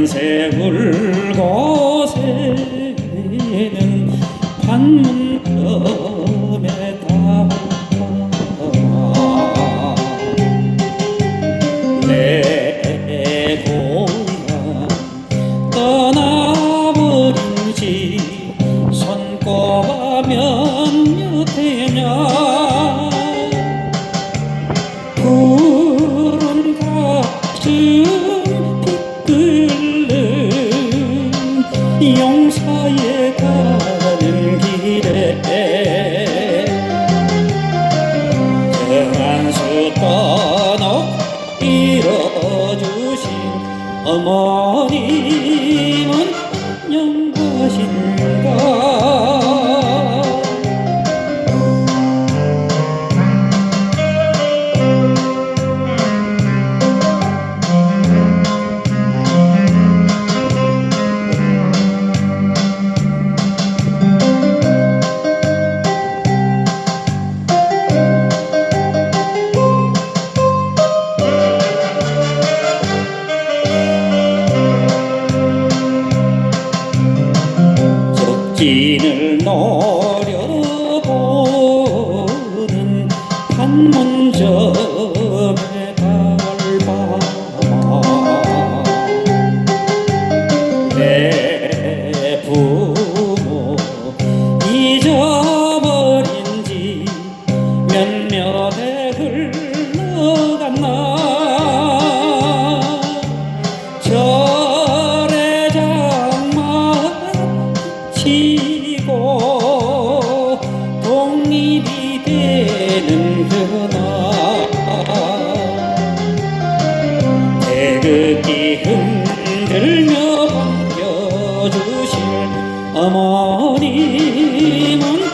밤새 울고 새는 관문점에 다내 고향 떠나버리지 손꼽아면 여태냐 한수 떠놓 잃어주신 어머님 적진을 노려보는 판문점에 달밤아 내 길이고 독립이 되는 그날 태극기 흔들며 반겨주실 어머님은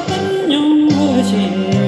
안녕하신